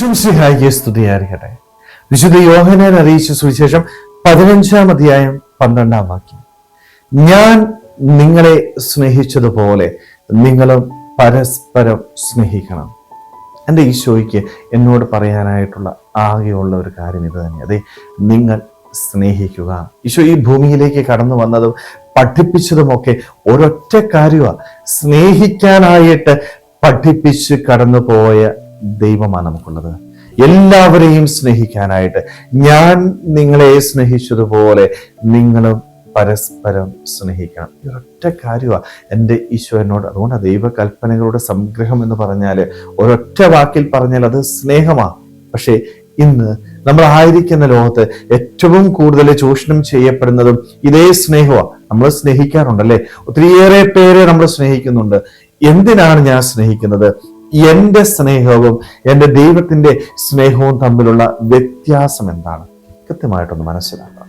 ഈശ്വംസിഹായിക്ക് സ്തുതിയായിരിക്കട്ടെ. വിശുദ്ധ യോഹനാൻ അറിയിച്ച സുവിശേഷം പതിനഞ്ചാം അധ്യായം പന്ത്രണ്ടാം വാക്യം. ഞാൻ നിങ്ങളെ സ്നേഹിച്ചതുപോലെ നിങ്ങളും പരസ്പരം സ്നേഹിക്കണം. എന്റെ ഈശോയ്ക്ക് എന്നോട് പറയാനായിട്ടുള്ള ആകെയുള്ള ഒരു കാര്യം ഇത് തന്നെ. അതെ നിങ്ങൾ സ്നേഹിക്കുക. ഈശോ ഈ ഭൂമിയിലേക്ക് കടന്നു വന്നതും പഠിപ്പിച്ചതുമൊക്കെ ഒരൊറ്റ കാര്യമാണ് സ്നേഹിക്കാനായിട്ട് പഠിപ്പിച്ച് കടന്നു പോയ ദൈവമാണ് നമുക്കുള്ളത്. എല്ലാവരെയും സ്നേഹിക്കാനായിട്ട് ഞാൻ നിങ്ങളെ സ്നേഹിച്ചതുപോലെ നിങ്ങളും പരസ്പരം സ്നേഹിക്കണം. ഒരൊറ്റ കാര്യമാണ് എന്റെ ഈശോ എന്നോട്. അതുകൊണ്ട് ദൈവകൽപ്പനകളുടെ സംഗ്രഹം എന്ന് പറഞ്ഞാൽ ഒരൊറ്റ വാക്കിൽ പറഞ്ഞാൽ അത് സ്നേഹമാണ് പക്ഷേ ഇന്ന് നമ്മൾ ആയിരിക്കുന്ന ലോകത്ത് ഏറ്റവും കൂടുതൽ ചൂഷണം ചെയ്യപ്പെടുന്നതും ഇതേ സ്നേഹമാണ് നമ്മൾ സ്നേഹിക്കാറുണ്ടല്ലേ? ഒത്തിരിയേറെ പേരെ നമ്മൾ സ്നേഹിക്കുന്നുണ്ട്. എന്തിനാണ് ഞാൻ സ്നേഹിക്കുന്നത്? എന്റെ സ്നേഹവും എന്റെ ദൈവത്തിന്റെ സ്നേഹവും തമ്മിലുള്ള വ്യത്യാസം എന്താണ്? കൃത്യമായിട്ടൊന്ന് മനസ്സിലാക്കണം.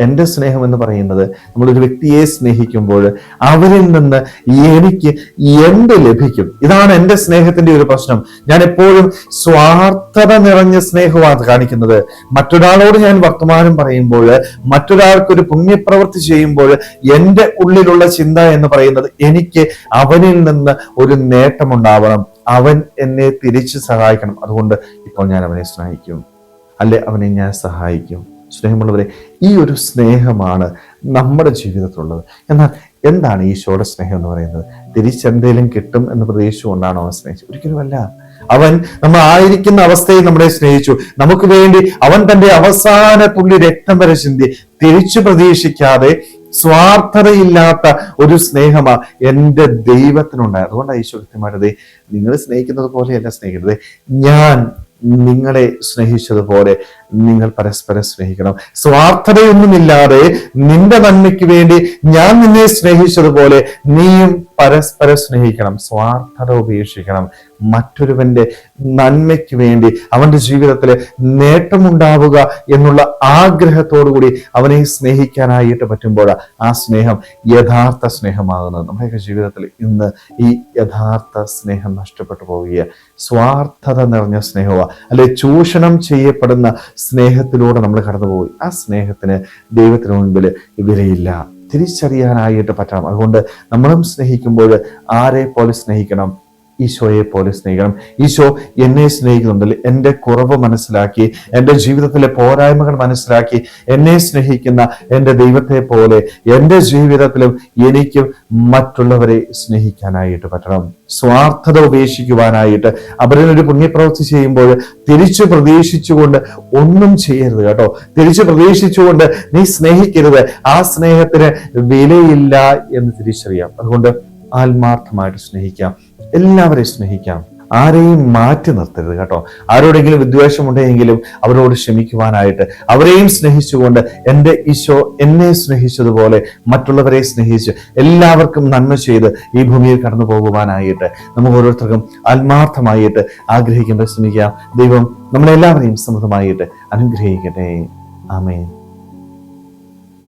എന്റെ സ്നേഹം എന്ന് പറയുന്നത് നമ്മളൊരു വ്യക്തിയെ സ്നേഹിക്കുമ്പോൾ അവരിൽ നിന്ന് എനിക്ക് എന്ത് ലഭിക്കും? ഇതാണ് എന്റെ സ്നേഹത്തിന്റെ ഒരു പ്രശ്നം. ഞാൻ എപ്പോഴും സ്വാർത്ഥത നിറഞ്ഞ സ്നേഹമാണ് കാണിക്കുന്നത്. മറ്റൊരാളോട് ഞാൻ വർത്തമാനം പറയുമ്പോൾ മറ്റൊരാൾക്കൊരു പുണ്യപ്രവൃത്തി ചെയ്യുമ്പോൾ എന്റെ ഉള്ളിലുള്ള ചിന്ത എന്ന് പറയുന്നത് എനിക്ക് അവനിൽ നിന്ന് ഒരു നേട്ടമുണ്ടാവണം. അവൻ എന്നെ തിരിച്ച് സഹായിക്കണം. അതുകൊണ്ട് ഇപ്പോൾ ഞാൻ അവനെ സ്നേഹിക്കും. അല്ലെ അവനെ ഞാൻ സഹായിക്കും. സ്നേഹമുള്ളവരെ ഈ ഒരു സ്നേഹമാണ് നമ്മുടെ ജീവിതത്തിലുള്ളത്. എന്നാൽ എന്താണ് ഈശോയുടെ സ്നേഹം എന്ന് പറയുന്നത്? തിരിച്ചെന്തേലും കിട്ടും എന്ന് പ്രതീക്ഷിച്ചുകൊണ്ടാണ് അവൻ സ്നേഹിച്ചത്. ഒരിക്കലുമല്ല. അവൻ നമ്മൾ ആയിരിക്കുന്ന അവസ്ഥയിൽ നമ്മളെ സ്നേഹിച്ചു. നമുക്ക് വേണ്ടി അവൻ തന്റെ അവസാന പുള്ളി രക്തം വരെ ചിന്തി. തിരിച്ചു പ്രതീക്ഷിക്കാതെ സ്വാർത്ഥതയില്ലാത്ത ഒരു സ്നേഹമാ എന്റെ ദൈവത്തിനുണ്ടായത്. അതുകൊണ്ടാണ് ഈശോ കൃത്യമായിട്ട് നിങ്ങൾ സ്നേഹിക്കുന്നത് പോലെയല്ല സ്നേഹിക്കുന്നത്. ഞാൻ നിങ്ങളെ സ്നേഹിച്ചതുപോലെ നിങ്ങൾ പരസ്പരം സ്നേഹിക്കണം. സ്വാർത്ഥതയൊന്നുമില്ലാതെ നിന്റെ നന്മയ്ക്ക് വേണ്ടി ഞാൻ നിന്നെ സ്നേഹിച്ചതുപോലെ നീയും പരസ്പരം സ്നേഹിക്കണം സ്വാർത്ഥത ഉപേക്ഷിക്കണം. മറ്റൊരുവന്റെ നന്മയ്ക്ക് വേണ്ടി അവന്റെ ജീവിതത്തിൽ നേട്ടമുണ്ടാവുക എന്നുള്ള ആഗ്രഹത്തോടു കൂടി അവനെ സ്നേഹിക്കാനായിട്ട് പറ്റുമ്പോൾ ആ സ്നേഹം യഥാർത്ഥ സ്നേഹമാകുന്നത്. നമ്മുടെയൊക്കെ ജീവിതത്തിൽ ഇന്ന് ഈ യഥാർത്ഥ സ്നേഹം നഷ്ടപ്പെട്ടു പോവുക സ്വാർത്ഥത നിറഞ്ഞ സ്നേഹമാണ് അല്ലെ ചൂഷണം ചെയ്യപ്പെടുന്ന സ്നേഹത്തിലൂടെ നമ്മൾ കടന്നുപോയി. ആ സ്നേഹത്തിന് ദൈവത്തിന് മുൻപിൽ വിലയില്ല. തിരിച്ചറിയാനായിട്ട് പറ്റണം. അതുകൊണ്ട് നമ്മളും സ്നേഹിക്കുമ്പോൾ ആരെ പോലെ സ്നേഹിക്കണം? ഈശോയെ പോലെ സ്നേഹിക്കണം. ഈശോ എന്നെ സ്നേഹിക്കുന്നുണ്ടല്ലോ. എന്റെ കുറവ് മനസ്സിലാക്കി എന്റെ ജീവിതത്തിലെ പോരായ്മകൾ മനസ്സിലാക്കി എന്നെ സ്നേഹിക്കുന്ന എന്റെ ദൈവത്തെ പോലെ എന്റെ ജീവിതത്തിലും എനിക്കും മറ്റുള്ളവരെ സ്നേഹിക്കാനായിട്ട് പറ്റണം. സ്വാർത്ഥത ഉപേക്ഷിക്കുവാനായിട്ട് അവരിൽ ഒരു പുണ്യപ്രവൃത്തി ചെയ്യുമ്പോൾ തിരിച്ചു പ്രതീക്ഷിച്ചുകൊണ്ട് ഒന്നും ചെയ്യരുത് കേട്ടോ. തിരിച്ചു പ്രതീക്ഷിച്ചുകൊണ്ട് നീ സ്നേഹിക്കരുത്. ആ സ്നേഹത്തിന് വിലയില്ല എന്ന് തിരിച്ചറിയാം. അതുകൊണ്ട് ആത്മാർത്ഥമായിട്ട് സ്നേഹിക്കാം. എല്ലാവരെയും സ്നേഹിക്കാം. ആരെയും മാറ്റി നിർത്തരുത് കേട്ടോ. ആരോടെങ്കിലും വിദ്വേഷമുണ്ടെങ്കിലും അവരോട് ക്ഷമിക്കുവാനായിട്ട് അവരെയും സ്നേഹിച്ചുകൊണ്ട് എന്റെ ഈശോ എന്നെ സ്നേഹിച്ചതുപോലെ മറ്റുള്ളവരെ സ്നേഹിച്ച് എല്ലാവർക്കും നന്മ ചെയ്ത് ഈ ഭൂമിയിൽ കടന്നു പോകുവാനായിട്ട് നമുക്ക് ഓരോരുത്തർക്കും ആത്മാർത്ഥമായിട്ട് ആഗ്രഹിക്കേണ്ട ശ്രമിക്കാം. ദൈവം നമ്മളെല്ലാവരെയും സമൃദ്ധമായിട്ട് അനുഗ്രഹിക്കട്ടെ. ആമേൻ.